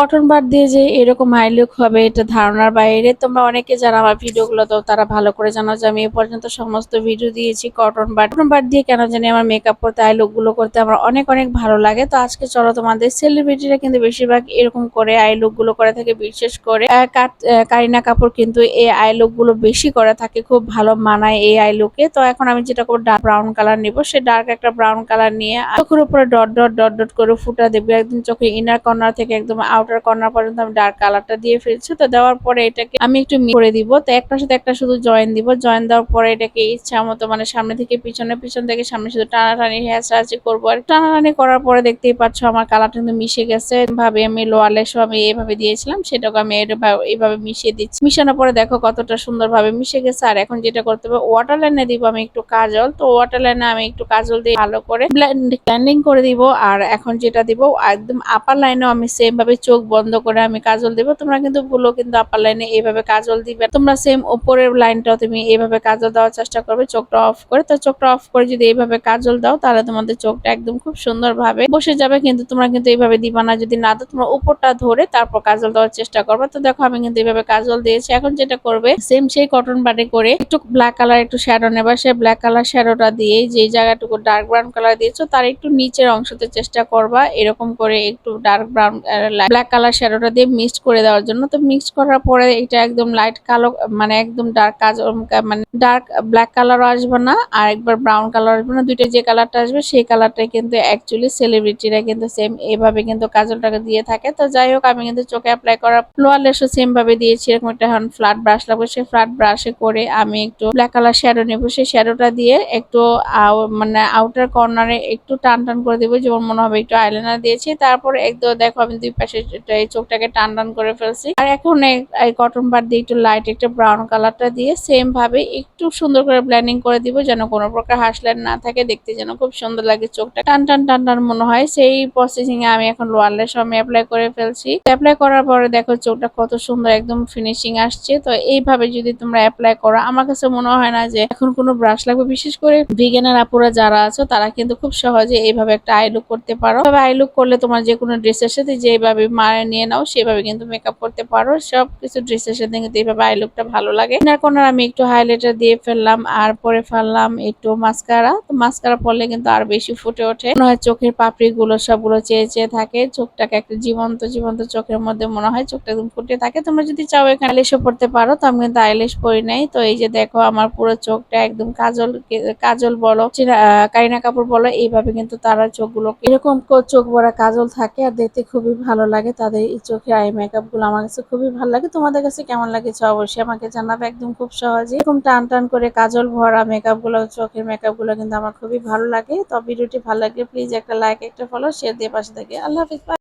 Cotton বার দিয়ে যে এরকম হাই লুক হবে, এটা ধারণার বাইরে। তোমরা অনেকে যারা আমার ভিডিওগুলো তো তারা ভালো করে জানো যে আমি এ পর্যন্ত সমস্ত ভিডিও দিয়েছি কটন বার কটন বার দিয়ে কেন জানি আমার মেকআপ করতে আই লুকগুলো করতে আমার অনেক অনেক ভালো লাগে। তো আজকে চলো তোমাদের সেলিব্রিটিরা কিন্তু বেশিরভাগ এরকম করে আই লুকগুলো করে থাকে, বিশেষ করে কারিনা কাপুর কিন্তু এই আই লুকগুলো বেশি করে থাকে, খুব ভালো মানায় এই আই লুকে তো এখন আমি যেটা করব ডার্ক ব্রাউন কালার নিব। সে ডার্ক একটা ব্রাউন কালার নিয়ে, চোখের উপরে ডট ডট ডট ডট করে ফুটা দেবো, একদম চোখের ইনার কর্নার থেকে একদম আউটার কর্নার পর্যন্ত আমি ডার্ক কালারটা দিয়ে ফেলছি। তো দেওয়ার পরে এটাকে আমি একটু করে দিব। তো একটার সাথে একটা শুধু জয়েন দিব। জয়েন দেওয়ার পরে এটাকে ইচ্ছা মতো মানে সামনে থেকে পিছনে, পিছন থেকে সামনে শুধু টানাটানি হ্যাঁচাড়াচি করব। আর টানাটানি করার পরে দেখতেই পাচ্ছ আমার কালারটা কিন্তু মিশে গেছে। ভাবে আমি লোয়ালেসও আমি এইভাবে দিয়েছিলাম, সেটাকে আমি এইভাবে- মিশিয়ে দিচ্ছি। মিশানোর পরে দেখো কতটা সুন্দরভাবে মিশে গেছে। আর এখন যেটা করতে হবে ওয়াটার লাইনে দিব আমি একটু কাজল। তো ওয়াটার লাইনে আমি একটু কাজল দিয়ে ভালো করে ব্লেন্ডিং করে দিব। আর এখন যেটা দিব, একদম আপার লাইনেও আমি সেম ভাবে চোখ বন্ধ করে আমি কাজল দিব। তোমরা কিন্তু ভুলো কিন্তু আপার লাইনে এইভাবে কাজল দিবে। তোমরা সেম উপরের লাইনটাও তুমি এইভাবে কাজল দেওয়ার চেষ্টা করবে, চোখটা অফ করে। তো চোখটা অফ করে যদি এইভাবে কাজল দাও, তাহলে তোমাদের চোখটা একদম খুব সুন্দর ভাবে বসে যাবে। কিন্তু তোমরা কিন্তু এইভাবে দিবা না যদি না দাও, তোমরা উপরটা ধরে তারপর কাজল দেওয়ার চেষ্টা করবে। তো দেখো আমি কিন্তু এইভাবে কাজল দিয়েছি। এখন যেটা করবে সেম সেই কটন বাটে করে একটু ব্ল্যাক কালার একটু শ্যাডো নেবা। সেই ব্ল্যাক কালার শ্যাডোটা দিয়ে যে জায়গাটুকু ডার্ক ব্রাউন কালার দিয়েছ, তার একটু নিচের অংশতে চেষ্টা করবা। এরকম করে একটু ডার্ক ব্রাউন ব্ল্যাক কালার শ্যাডোটা দিয়ে মিক্সড করে দেওয়ার জন্য। তো মিক্সড করার পরে এটা একদম লাইট কালো মানে একদম ডার্ক কাজ মানে ডার্ক ব্ল্যাক কালারও আসবে না, আর একবার ব্রাউন কালার আসবে না। দুইটা যে কালারটা আসবে, সেই কালারটাই কিন্তু অ্যাকচুয়ালি সেলিব্রিটিরা কিন্তু সেম এইভাবে কিন্তু কাজলটাকে দিয়ে থাকে। তো যাই হোক, আমি কিন্তু চোখে অ্যাপ্লাই করা লোয়ার লেসও সেম ভাবে দিয়েছি। এরকম একটা এখন ফ্ল্যাট ব্রাশ লাগবে সেই ফ্ল্যাট ব্রাশে করে আমি একটু ব্ল্যাক কালার শ্যাডো নেব। সেই শ্যাডোটা দিয়ে একটু মানে আউটার কর্নারে একটু টান টান করে দেবো, যেমন মনে হবে একটু আইলাইনার দিয়েছি। তারপর একদম দেখো আমি দুই পাশে এটা- এই চোখটাকে টান টান করে ফেলছি। আর এখন এই- কটন বার দিয়ে একটু লাইট একটা ব্রাউন কালারটা দিয়ে সেম ভাবে একটু সুন্দর করে ব্ল্যান্ডিং করে দিব যেন কোনো প্রকার হাসলাইন না থাকে। দেখতে যেন খুব সুন্দর লাগে চোখটা। টান টান টান টান মনে হয়। সেই প্রসেসিং এ আমি এখন লোয়ারলেস আমি অ্যাপ্লাই করে ফেলছি। অ্যাপ্লাই করার পরে দেখো চোখটা কত সুন্দর একদম ফিনিশিং আসছে। তো এইভাবে যদি তোমরা অ্যাপ্লাই করো, আমার কাছে মনে হয় না যে এখন কোনো ব্রাশ লাগবে। বিশেষ করে বিজ্ঞানের আপুরা যারা আছো, তারা কিন্তু খুব সহজে এইভাবে একটা আই লুক করতে পারো। তবে আই লুক করলে তোমার যে কোনো ড্রেসের সাথে যেভাবে মারে নিয়ে নাও, সেভাবে কিন্তু মেকআপ করতে পারো। সব কিছু ড্রেসের সাথে কিন্তু এইভাবে আই লুকটা ভালো লাগে। ইনার কর্নার আমি একটু হাইলাইটার দিয়ে ফেললাম, আর পরে ফেললাম একটু মাস্কারা তো মাস্কারা পরলে কিন্তু আর বেশি ফুটে ওঠে। মনে হয় চোখের পাপড়ি গুলো সবগুলো চেয়ে চেয়ে থাকে। চোখটাকে একটা জীবন্ত জীবন্ত চোখের মধ্যে মনে হয় চোখটা একদম ফুটে থাকে। তোমরা যদি চাও এখানে আইলেশও পড়তে পারো, তো আমি কিন্তু আইলেশ পরি নাই। তো এই যে দেখো আমার পুরো চোখটা একদম কাজল কাজল বলো কারিনা কাপুর বলো, এইভাবে কিন্তু তারা চোখগুলো এরকম চোখ ভরা কাজল থাকে আর দেখতে খুবই ভালো লাগে। তাদের এই চোখের আই মেকআপগুলো আমার কাছে খুবই ভালো লাগে। তোমাদের কাছে কেমন লাগেছে অবশ্যই আমাকে জানাবে একদম খুব সহজে এরকম টান টান করে কাজল ভরা মেকআপগুলো, চোখের মেকআপগুলো কিন্তু আমার খুবই ভালো লাগে। তো ভিডিওটি ভালো লাগলে প্লিজ একটা লাইক একটা ফলো শেয়ার দিয়ে পাশে থাকে। আল্লাহ হাফিজ.